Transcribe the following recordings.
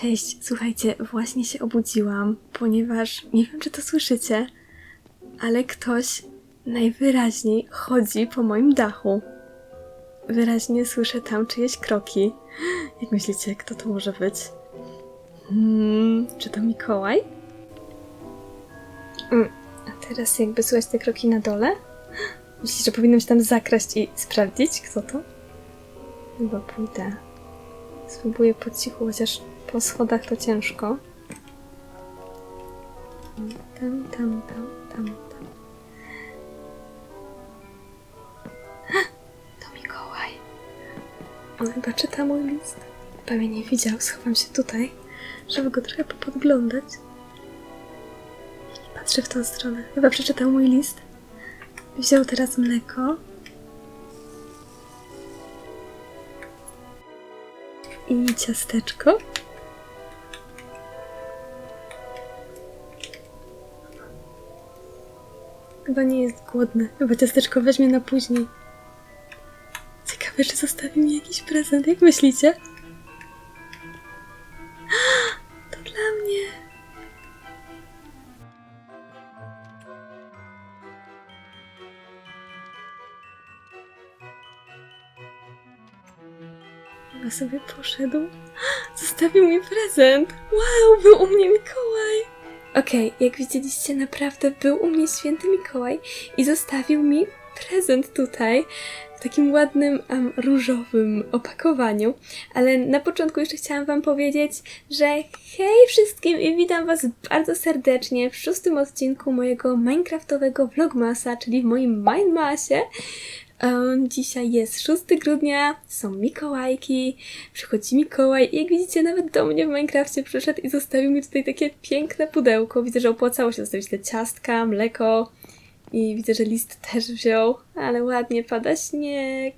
Cześć, słuchajcie, właśnie się obudziłam, ponieważ nie wiem, czy to słyszycie, ale ktoś najwyraźniej chodzi po moim dachu. Wyraźnie słyszę tam czyjeś kroki. Jak myślicie, kto to może być? Hmm, czy to Mikołaj? Mm, a teraz jakby słychać te kroki na dole? Myślicie, że powinnam się tam zakraść i sprawdzić, kto to? Chyba pójdę. Spróbuję po cichu, chociaż po schodach to ciężko. Tam, tam, tam, tam, tam. To Mikołaj. On chyba czyta mój list. Pewnie nie widział, schowam się tutaj, żeby go trochę podglądać. I patrzę w tą stronę. Chyba przeczytał mój list. Wziął teraz mleko. I ciasteczko. Chyba nie jest głodny. Chyba ciasteczko weźmie na później. Ciekawe, czy zostawi mi jakiś prezent. Jak myślicie? To dla mnie. Chyba sobie poszedł. Zostawił mi prezent. Wow, był u mnie Mikołaj. Okej, jak widzieliście, naprawdę był u mnie święty Mikołaj i zostawił mi prezent tutaj w takim ładnym em, różowym opakowaniu. Ale na początku jeszcze chciałam Wam powiedzieć, że hej wszystkim i witam Was bardzo serdecznie w szóstym odcinku mojego Minecraftowego vlogmasa, czyli w moim Mindmasie. Dzisiaj jest 6 grudnia, są Mikołajki, przychodzi Mikołaj i jak widzicie nawet do mnie w Minecrafcie przyszedł i zostawił mi tutaj takie piękne pudełko. Widzę, że opłacało się zostawić te ciastka, mleko i widzę, że list też wziął, ale ładnie pada śnieg.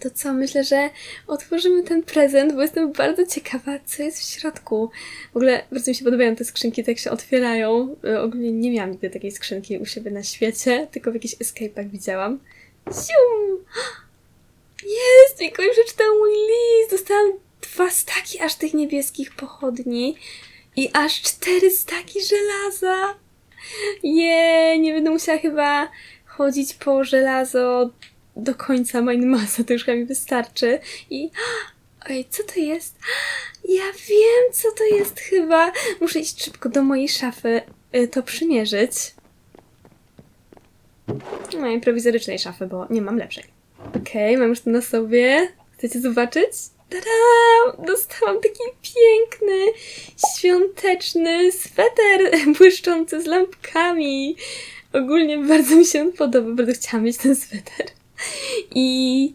To co, myślę, że otworzymy ten prezent, bo jestem bardzo ciekawa, co jest w środku. W ogóle bardzo mi się podobają te skrzynki, tak się otwierają. Y, Ogólnie nie miałam nigdy takiej skrzynki u siebie na świecie, tylko w jakichś escape'ach widziałam. Sium! Jest! Mikołaj przeczytał mój list! Dostałam dwa staki aż tych niebieskich pochodni i aż cztery staki żelaza. Je, nie będę musiała chyba chodzić po żelazo do końca Mindmasa, to już chyba mi wystarczy. I oj, co to jest? Ja wiem, co to jest chyba. Muszę iść szybko do mojej szafy, y, to przymierzyć. Mojej prowizorycznej szafy, bo nie mam lepszej. Okej, mam już to na sobie. Chcecie zobaczyć? Tada! Dostałam taki piękny, świąteczny sweter błyszczący z lampkami. Ogólnie bardzo mi się on podoba, bardzo chciałam mieć ten sweter. I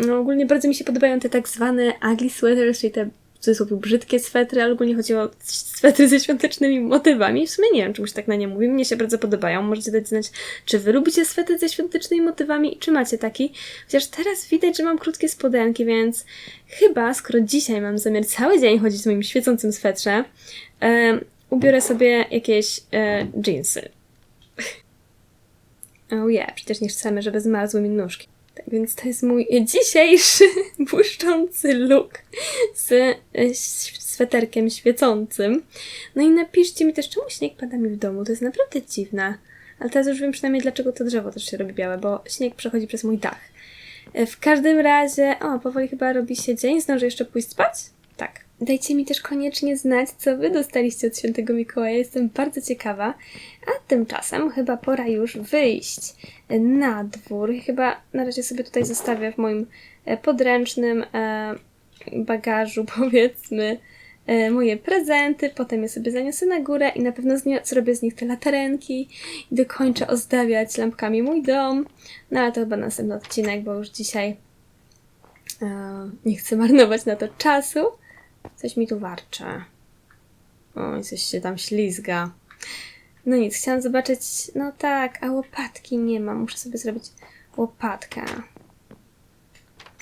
no, ogólnie bardzo mi się podobają te tak zwane ugly sweaters, czyli te w cudzysłowie brzydkie swetry, ale ogólnie chodzi o swetry ze świątecznymi motywami. W sumie nie wiem, czemu się tak na nie mówi. Mnie się bardzo podobają. Możecie dać znać, czy wy lubicie swetry ze świątecznymi motywami i czy macie taki. Chociaż teraz widać, że mam krótkie spodenki, więc chyba, skoro dzisiaj mam zamiar cały dzień chodzić w moim świecącym swetrze, ubiorę sobie jakieś e, jeansy. Oh yeah, przecież nie chcemy, żeby zmarzły mi nóżki. Tak więc to jest mój dzisiejszy błyszczący look z sweterkiem świecącym. No i napiszcie mi też, czemu śnieg pada mi w domu. To jest naprawdę dziwne. Ale teraz już wiem przynajmniej, dlaczego to drzewo też się robi białe, bo śnieg przechodzi przez mój dach. E, W każdym razie, o, powoli chyba robi się dzień. Zdążę jeszcze pójść spać? Dajcie mi też koniecznie znać, co wy dostaliście od świętego Mikołaja. Jestem bardzo ciekawa. A tymczasem chyba pora już wyjść na dwór. Chyba na razie sobie tutaj zostawię w moim e, podręcznym e, bagażu, powiedzmy, e, moje prezenty. Potem je sobie zaniosę na górę i na pewno zrobię z nich te latarenki i dokończę ozdabiać lampkami mój dom. No ale to chyba następny odcinek, bo już dzisiaj nie chcę marnować na to czasu. Coś mi tu warczy. Oj, coś się tam ślizga. No nic, chciałam zobaczyć. No tak, a łopatki nie mam. Muszę sobie zrobić łopatkę.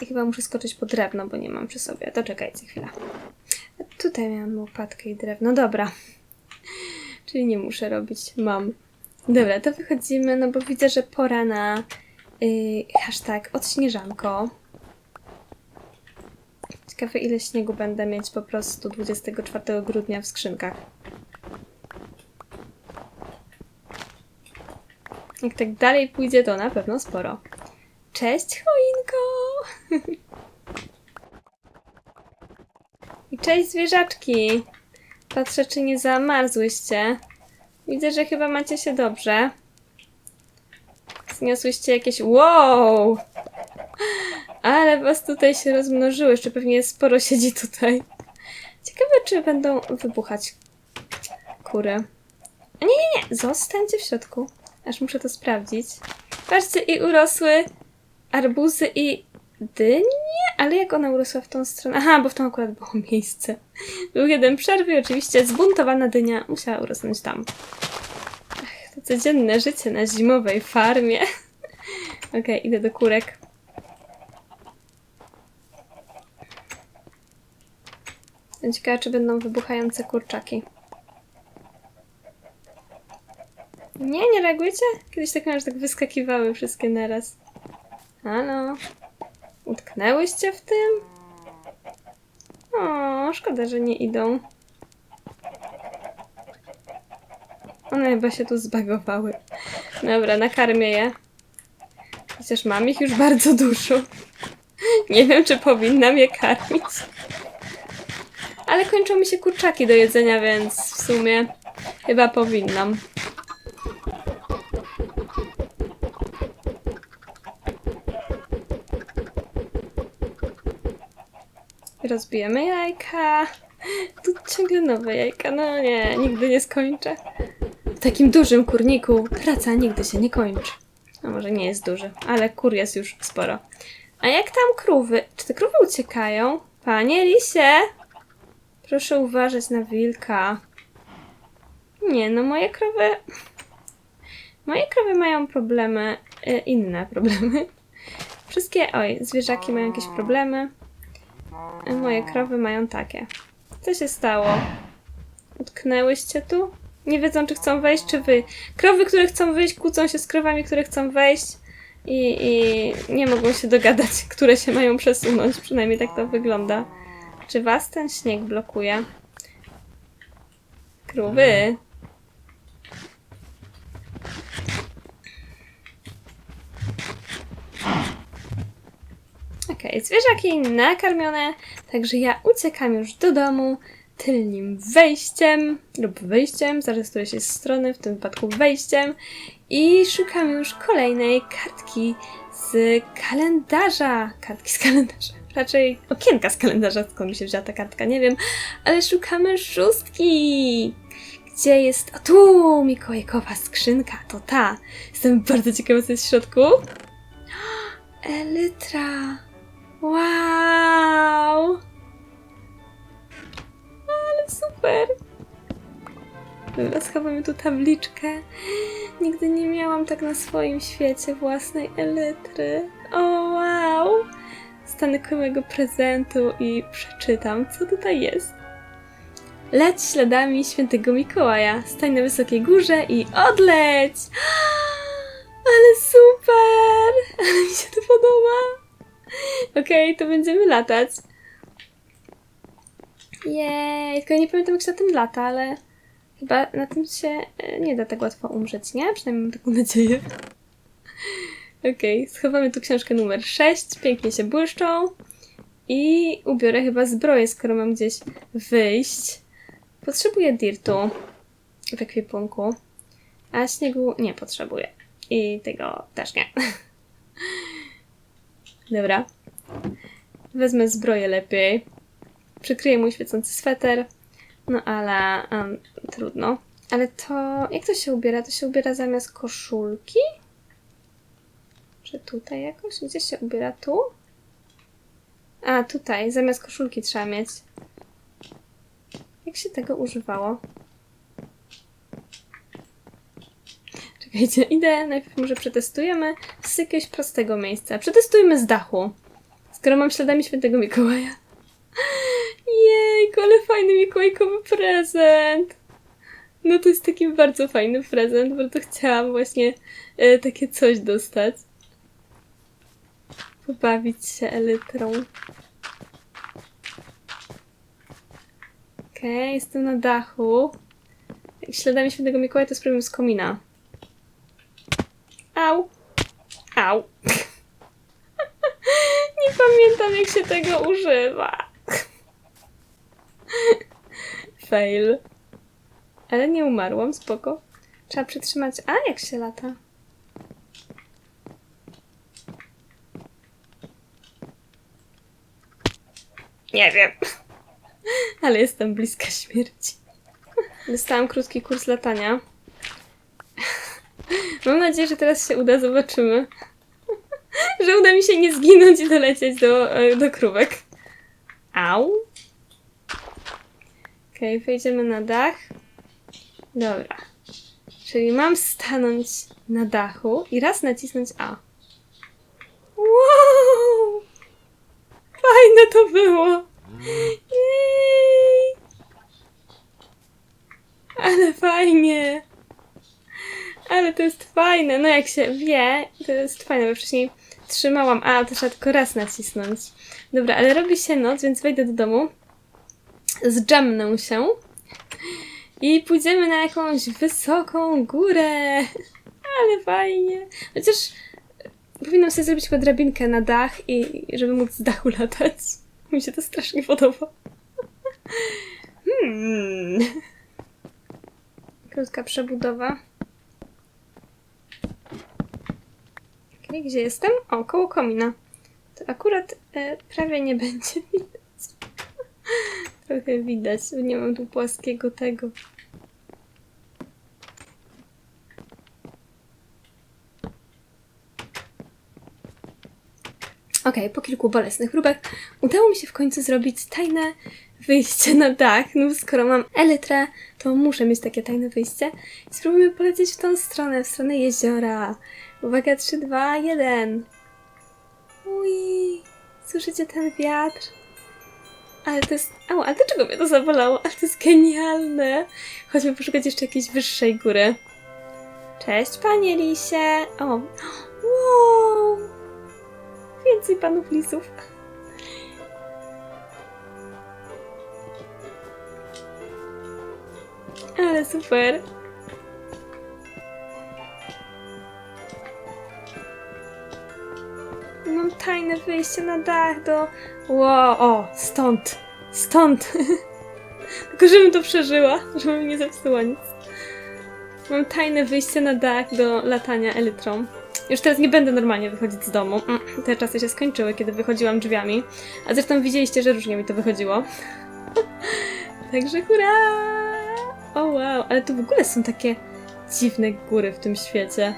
I chyba muszę skoczyć po drewno, bo nie mam przy sobie. To czekajcie chwilę. Tutaj miałam łopatkę i drewno. Dobra. Czyli nie muszę robić. Mam. Dobra, to wychodzimy, no bo widzę, że pora na yy, hashtag odśnieżanko. Ile śniegu będę mieć po prostu 24 grudnia w skrzynkach. Jak tak dalej pójdzie, to na pewno sporo. Cześć, choinko! I cześć, zwierzaczki! Patrzę, czy nie zamarzłyście. Widzę, że chyba macie się dobrze. Zniosłyście jakieś... Wow! Ale was tutaj się rozmnożyło. Jeszcze pewnie sporo siedzi tutaj. Ciekawe, czy będą wybuchać kury. Nie, nie, nie! Zostańcie w środku. Aż muszę to sprawdzić. Patrzcie, i urosły arbuzy i dynie? Ale jak ona urosła w tą stronę? Aha, bo w tą akurat było miejsce. Był jeden przerwy i oczywiście zbuntowana dynia musiała urosnąć tam. Ach, to codzienne życie na zimowej farmie. Okej, idę do kurek. Jestem ciekawa, czy będą wybuchające kurczaki. Nie, nie reagujcie? Kiedyś tak miałam, że tak wyskakiwały wszystkie naraz. Halo? Utknęłyście w tym? O, szkoda, że nie idą. One chyba się tu zbagowały. Dobra, nakarmię je. Chociaż mam ich już bardzo dużo. Nie wiem, czy powinnam je karmić. Ale kończą mi się kurczaki do jedzenia, więc w sumie chyba powinnam. Rozbijemy jajka. Tu ciągle nowe jajka. No nie, nigdy nie skończę. W takim dużym kurniku praca nigdy się nie kończy. No może nie jest duży, ale kur jest już sporo. A jak tam krówy? Czy te krówy uciekają? Panie lisie! Proszę uważać na wilka. Nie, no moje krowy... Moje krowy mają problemy, e, inne problemy. Wszystkie, oj, zwierzaki mają jakieś problemy. A moje krowy mają takie. Co się stało? Utknęłyście tu? Nie wiedzą, czy chcą wejść, czy wy. Krowy, które chcą wyjść, kłócą się z krowami, które chcą wejść. I, I nie mogą się dogadać, które się mają przesunąć. Przynajmniej tak to wygląda. Czy was ten śnieg blokuje? Krowy. Okej, zwierzaki nakarmione, także ja uciekam już do domu tylnym wejściem lub wyjściem, zależy z której się jest strony, w tym wypadku wejściem i szukam już kolejnej kartki z kalendarza. Kartki z kalendarza. Raczej okienka z kalendarza, skąd mi się wzięła ta kartka, nie wiem, ale szukamy szóstki. Gdzie jest. O tu! Mikołajkowa skrzynka, to ta. Jestem bardzo ciekawa, co jest w środku. Elytra. Wow! Ale super! Dobra, schowamy tu tabliczkę. Nigdy nie miałam tak na swoim świecie własnej elytry. O wow! Stanę koło mojego prezentu i przeczytam, co tutaj jest. Leć śladami świętego Mikołaja, stań na wysokiej górze i odleć! Ale super! Ale mi się to podoba! Okej, to będziemy latać. Jej, tylko nie pamiętam jak się na tym lata, ale chyba na tym się e, nie da tak łatwo umrzeć, nie? Przynajmniej mam taką nadzieję. Okej, schowamy tu książkę numer 6, pięknie się błyszczą. I ubiorę chyba zbroję, skoro mam gdzieś wyjść. Potrzebuję dirtu w ekwipunku, a śniegu nie potrzebuję. I tego też nie. Dobra. Wezmę zbroję lepiej. Przykryję mój świecący sweter. No ale um, trudno. Ale to. Jak to się ubiera? To się ubiera zamiast koszulki? Czy tutaj jakoś? Gdzie się ubiera? Tu? A, tutaj. Zamiast koszulki trzeba mieć. Jak się tego używało? Czekajcie, idę. Najpierw może przetestujemy z jakiegoś prostego miejsca. Przetestujmy z dachu. Skoro mam śladami świętego Mikołaja. Jejku, ale fajny mikołajkowy prezent. No to jest taki bardzo fajny prezent. Bardzo chciałam właśnie e, takie coś dostać. Pobawić się elytrą. Okej, jestem na dachu. Śladami świętego Mikołaja to sprawimy z komina. Au! Au! Nie pamiętam jak się tego używa. Fail. Ale nie umarłam, spoko. Trzeba przytrzymać. A jak się lata? Nie wiem. Ale jestem bliska śmierci. Dostałam krótki kurs latania. Mam nadzieję, że teraz się uda, zobaczymy. Że uda mi się nie zginąć i dolecieć do, e, do krówek. Au. Okej, okay, wejdziemy na dach. Dobra. Czyli mam stanąć na dachu i raz nacisnąć A. Wow! Fajne to było! Jej! Ale fajnie! Ale to jest fajne. No jak się wie, to jest fajne, bo wcześniej trzymałam A, to trzeba tylko raz nacisnąć. Dobra, ale robi się noc, więc wejdę do domu. Zdżemnę się. I pójdziemy na jakąś wysoką górę. Ale fajnie. Chociaż powinnam sobie zrobić chyba drabinkę na dach i żeby móc z dachu latać. Mi się to strasznie podoba. Hmm. Krótka przebudowa. Okay, gdzie jestem? O, koło komina. To akurat e, prawie nie będzie widać. Trochę widać, bo nie mam tu płaskiego tego. Okej, okay, po kilku bolesnych próbach udało mi się w końcu zrobić tajne wyjście na dach. No skoro mam elytrę, to muszę mieć takie tajne wyjście. I spróbujmy polecieć w tą stronę, w stronę jeziora. Uwaga, 3, 2, 1. Ui, słyszycie ten wiatr? Ale to jest... Au, ale dlaczego mnie to zabolało? Ale to jest genialne. Chodźmy poszukać jeszcze jakiejś wyższej góry. Cześć, panie lisie. O, wow. Więcej panów lisów. Ale super. Mam tajne wyjście na dach do... Wow, o, stąd. Stąd. Tylko żebym to przeżyła, żebym nie zepsuła nic. Mam tajne wyjście na dach do latania elytrą. Już teraz nie będę normalnie wychodzić z domu. Mm, Te czasy się skończyły, kiedy wychodziłam drzwiami. A zresztą widzieliście, że różnie mi to wychodziło. Także hurra! O wow, ale tu w ogóle są takie dziwne góry w tym świecie.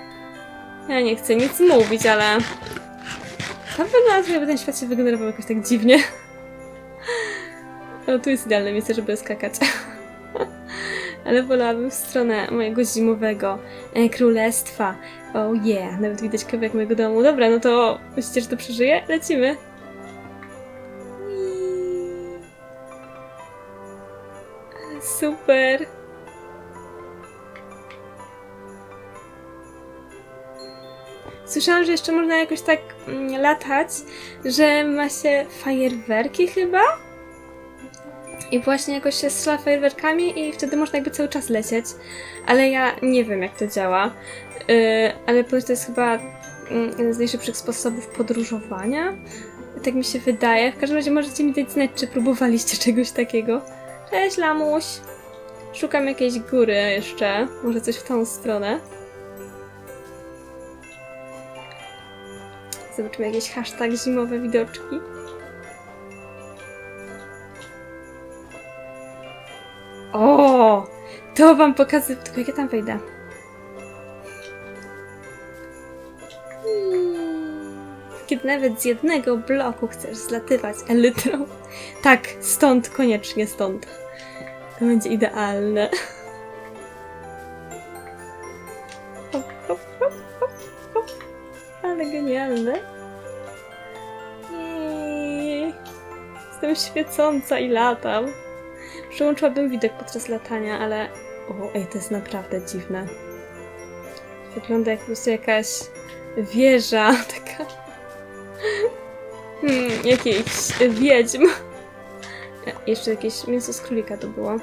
Ja nie chcę nic mówić, ale... Na pewno żeby ten świat się wygenerował jakoś tak dziwnie. O, tu jest idealne miejsce, żeby skakać. Ale wolałabym w stronę mojego zimowego e, królestwa. Oh yeah, nawet widać kawałek mojego domu. Dobra, no to myślicie, że to przeżyję? Lecimy. Super. Słyszałam, że jeszcze można jakoś tak mm, latać, że ma się fajerwerki chyba? I właśnie jakoś się strzela fajerwerkami i wtedy można jakby cały czas lecieć. Ale ja nie wiem jak to działa. Yy, ale to jest chyba mm, jeden z najszybszych sposobów podróżowania. Tak mi się wydaje. W każdym razie możecie mi dać znać, czy próbowaliście czegoś takiego. Cześć lamuś! Szukam jakiejś góry jeszcze. Może coś w tą stronę. Zobaczymy jakieś hashtag zimowe widoczki. O! To wam pokażę. Tylko jak ja tam wejdę? Kiedy nawet z jednego bloku chcesz zlatywać elytrą. Tak, stąd, koniecznie stąd. To będzie idealne. Hop, hop, hop, hop, hop. Ale genialne. Jej. Jestem świecąca i latam. Przełączyłabym widok podczas latania, ale... O, ej, to jest naprawdę dziwne. Wygląda jak po prostu jakaś wieża, taka... Hmm, jakiejś wiedźm. Jeszcze jakieś mięso z królika to było.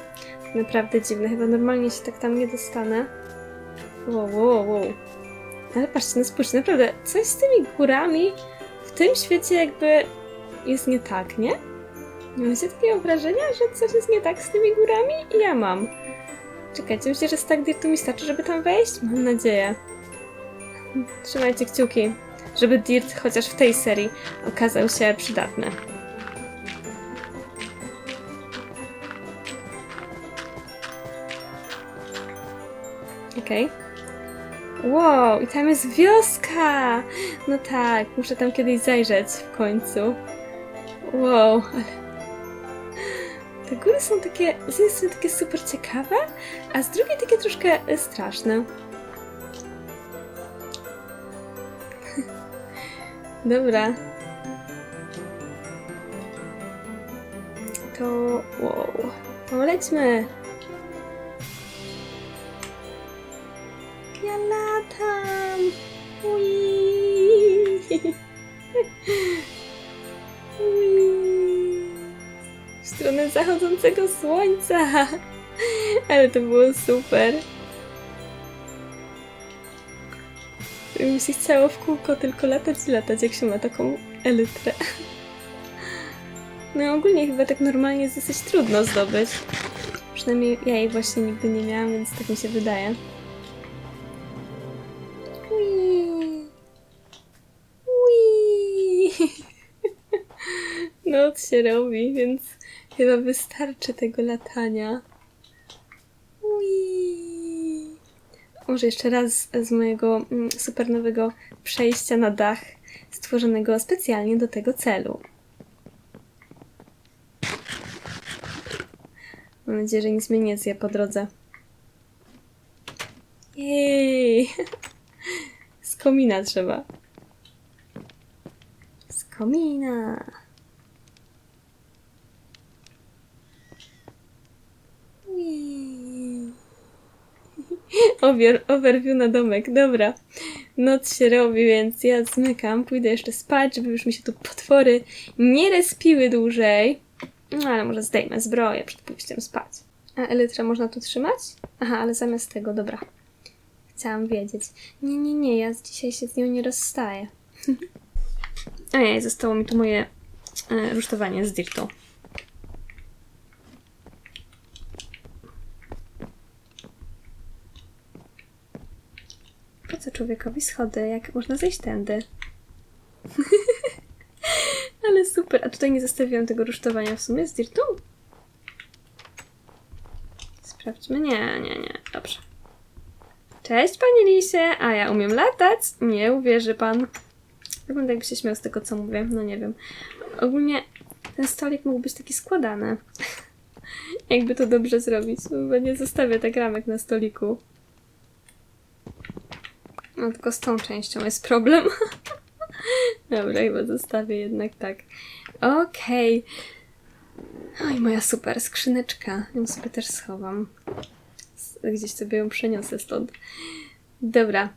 Naprawdę dziwne, chyba normalnie się tak tam nie dostanę. Wow, wow, wow. Ale patrzcie, no spójrzcie, naprawdę, coś z tymi górami w tym świecie jakby jest nie tak, nie? Nie macie takiego wrażenia, że coś jest nie tak z tymi górami? I ja mam. Czekajcie, myślę, że stack dirtu mi starczy, żeby tam wejść? Mam nadzieję. Trzymajcie kciuki, żeby dirt chociaż w tej serii okazał się przydatny. Okej. Wow, i tam jest wioska! No tak, muszę tam kiedyś zajrzeć w końcu. Wow, ale... Te góry są takie, z jednej strony takie super ciekawe, a z drugiej takie troszkę e, straszne. Dobra. To... wow. To zachodzącego słońca! Ale to było super! Mi się chciało w kółko tylko latać i latać, jak się ma taką elytrę. No ogólnie chyba tak normalnie jest dosyć trudno zdobyć. Przynajmniej ja jej właśnie nigdy nie miałam, więc tak mi się wydaje. Ui. Ui. Noc się robi, więc chyba wystarczy tego latania. Ui. Może jeszcze raz z mojego mm, super nowego przejścia na dach, stworzonego specjalnie do tego celu. Mam nadzieję, że nic mnie nie zje po drodze. Jej! Z komina trzeba. Z komina. Jej. Over, overview na domek, dobra. Noc się robi, więc ja zmykam, pójdę jeszcze spać, żeby już mi się tu potwory nie respiły dłużej. No ale może zdejmę zbroję przed pójściem spać. A elytrę można tu trzymać? Aha, ale zamiast tego, dobra. Chciałam wiedzieć. Nie, nie, nie, ja dzisiaj się z nią nie rozstaję. Ojej, zostało mi tu moje e, rusztowanie z dirtu. Człowiekowi schody, jak można zejść tędy? Ale super. A tutaj nie zostawiłam tego rusztowania w sumie z dirtu? Sprawdźmy. Nie, nie, nie. Dobrze. Cześć, panie lisie. A ja umiem latać? Nie uwierzy pan. Wygląda jakby się śmiał z tego, co mówię. No nie wiem. Ogólnie ten stolik mógł być taki składany. Jakby to dobrze zrobić. Chyba nie zostawię tak ramek na stoliku. No tylko z tą częścią jest problem. Dobra, chyba zostawię jednak tak. Okej. Oj, moja super skrzyneczka. Ją sobie też schowam. Gdzieś sobie ją przeniosę stąd. Dobra.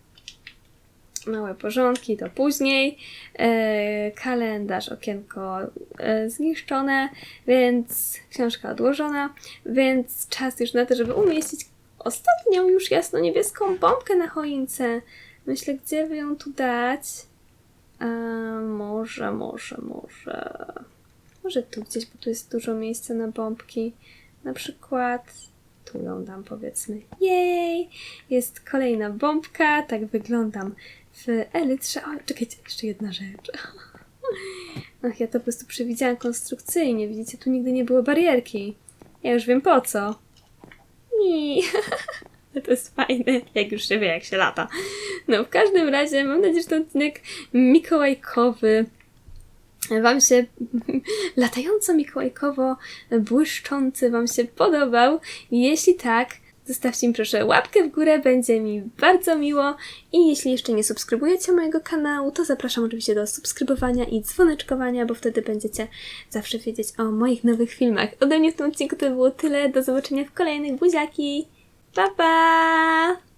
Małe porządki to później. E, kalendarz, okienko e, zniszczone, więc książka odłożona, więc czas już na to, żeby umieścić ostatnią już jasno-niebieską bombkę na choince. Myślę, gdzie by ją tu dać? A, może, może, może. Może tu gdzieś, bo tu jest dużo miejsca na bombki. Na przykład tu ją dam, powiedzmy. Jej! Jest kolejna bombka, tak wyglądam w elytrze. O, czekajcie, jeszcze jedna rzecz. Ach, ja to po prostu przewidziałam konstrukcyjnie. Widzicie, tu nigdy nie było barierki. Ja już wiem po co. I to jest fajne, jak już się wie, jak się lata. No, w każdym razie mam nadzieję, że ten odcinek mikołajkowy Wam się latająco mikołajkowo błyszczący Wam się podobał. Jeśli tak, zostawcie mi proszę łapkę w górę, będzie mi bardzo miło. I jeśli jeszcze nie subskrybujecie mojego kanału, to zapraszam oczywiście do subskrybowania i dzwoneczkowania, bo wtedy będziecie zawsze wiedzieć o moich nowych filmach. Ode mnie w tym odcinku to było tyle. Do zobaczenia w kolejnych buziaki. 拜拜。